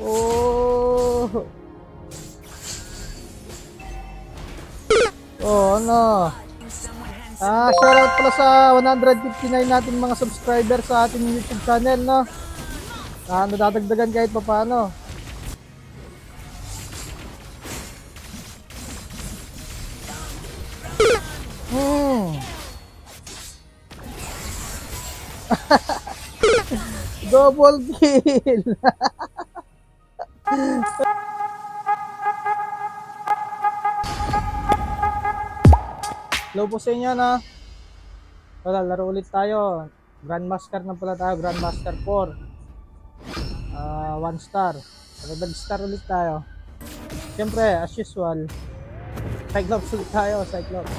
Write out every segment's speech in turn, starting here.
Oh. Oh, ano? Ah, shoutout pala sa 159 nating mga subscribers sa ating YouTube channel, no? Ah, nadadagdagan kahit pa paano. Hmm. Double kill. Hello po sa inyo na. Wala, laro ulit tayo. Grandmaster na pala tayo, Grandmaster 4. Ah, one star. Nag star ulit tayo. Siyempre, as usual, Cyclops ulit tayo, Cyclops.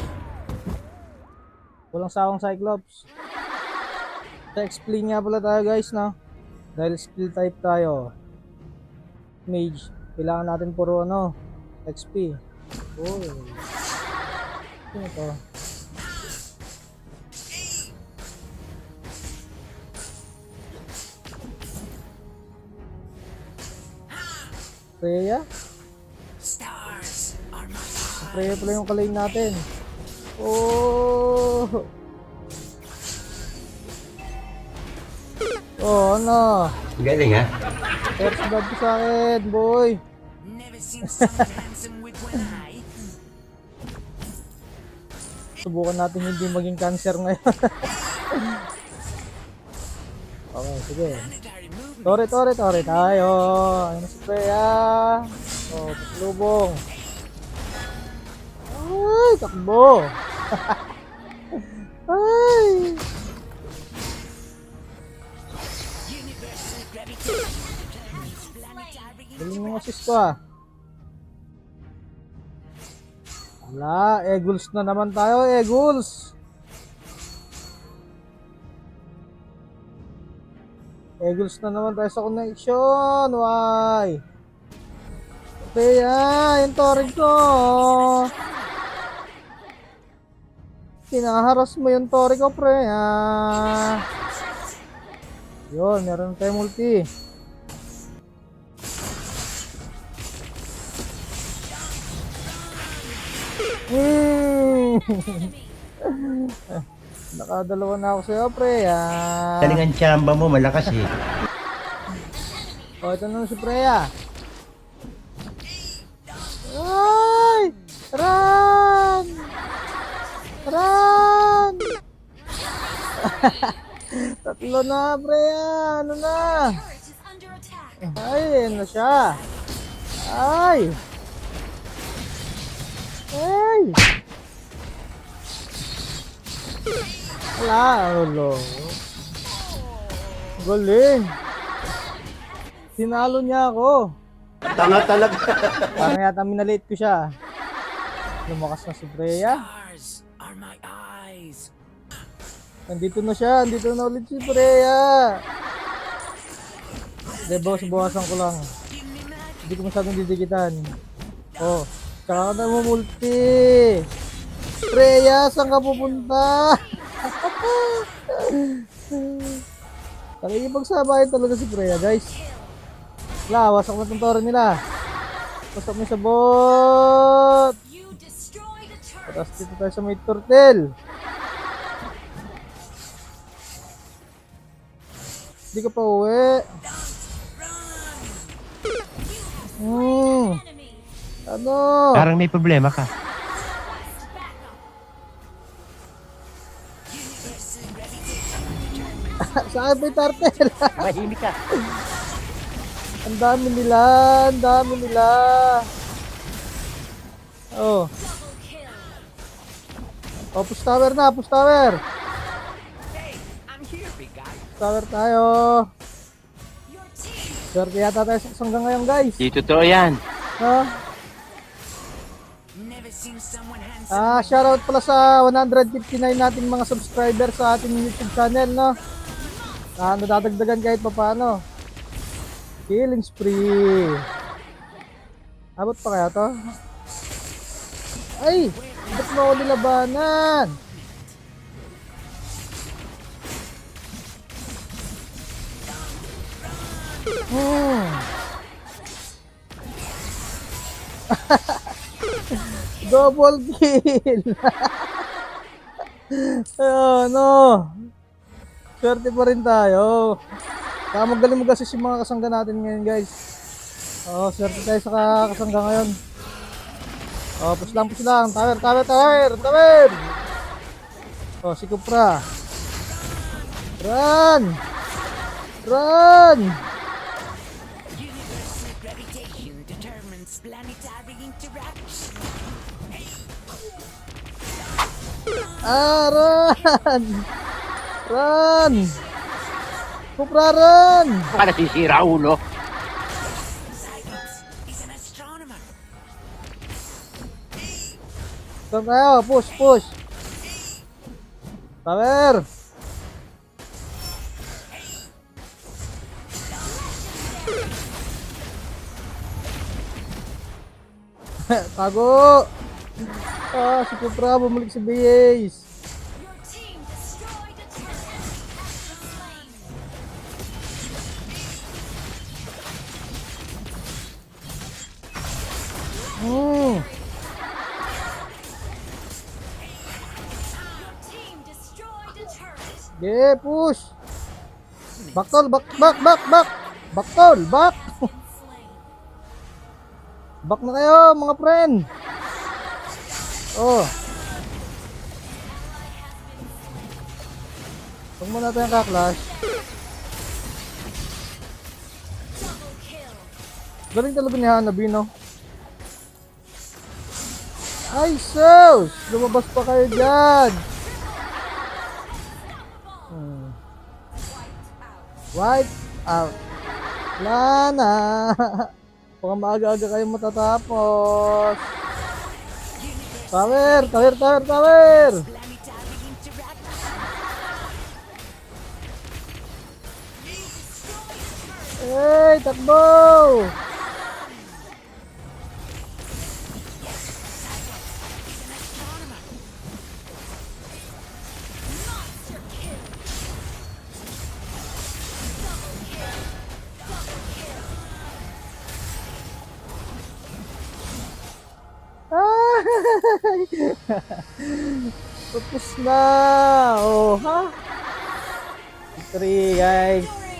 Walang sawang Cyclops. Sa explain nga pala tayo guys, no? Dahil skill type tayo. Mage. Kailangan natin puro ano, XP. Oh. Sino to? Freya? Stars are my Freya pala yung kalain natin. Oh! Oh, ano? Galing ha? First blood sa akin, boy. Subukan natin hindi maging cancer ngayon. okay, sige. Tore, tore, tore tayo. Ayun si Freya. Oh, paslubong. Ay, takbo. Ay. Galing ng assist ko ah. Wala, Eagles na naman tayo, Eagles. Eagles na naman tayo sa connection. Why? Kaya, yung torrent ko. Kinaharas mo yung torrent ko, pre. Ah. Yun, meron tayo multi. Nakadalawa na ako sa'yo, pre. Ah. Galing ang tsamba mo, malakas eh. O, ito na si Freya. Ay! Run! Run! Tatlo na, Freya. Ano na? Ay, ano siya? Ay! Ay! Wala, ulo. Galing. Sinalo niya ako. Tanga talaga. Parang yata minalate ko siya. Lumakas na si Freya. Stars are my eyes. Nandito na siya. Nandito na ulit si Freya. Hindi, boss. Bawasan ko lang. Hindi ko masyadong didikitan. Oh. Tsaka ka na multi. Freya, saan ka pupunta? Nakikipagsabayan talaga si Freya, guys. Wala, wasak na itong toro nila. Wasak mo sa bot. Tapos dito tayo sa may turtle. Hindi ka pa uwi. Hmm. Ano? Parang may problema ka. Saan ba yung turtle? Mahimik ka. ang dami nila. Ang dami nila. Oh. Oh, push tower na. Push tower. Tower tayo. Swerte yata tayo sa hanggang ngayon, guys. Di totoo yan. No? Ah, shoutout pala sa 159 nating mga subscribers sa ating YouTube channel, no? Ah, nadadagdagan kahit pa paano. Killing spree. Abot pa kaya to? Ay! Ba't mo ako nilabanan? Hmm. Double kill. Ayun, no. Swerte pa rin tayo. Kaya magaling mo kasi si mga kasangga natin ngayon, guys. Oo, swerte tayo sa ka- kasangga ngayon. Oh, push lang, push lang. Tower, tower, tower, tower. Oh, si Kupra. Run! Run! Ah, run! Run! Kupra, run! Baka nasisira ulo. Saan tayo? Push, push. Tower! Tago! Ah, si Petra bumalik si Beis. Hmm. Push. bakal bak, bak, bak, bak. bakal bak. Bak na kayo, mga friend. Oh. Huwag mo natin kaklash. Galing talaga ni Hanabi, no? Ay, sus! Lumabas pa kayo dyan! Hmm. Wipe out. Wala na. Baka maaga-aga kayo matatapos. Tower! Tower! Tower! Tower! Planetary interaction. Hey! Takbo! Tapos na! Oh, ha? Victory, guys!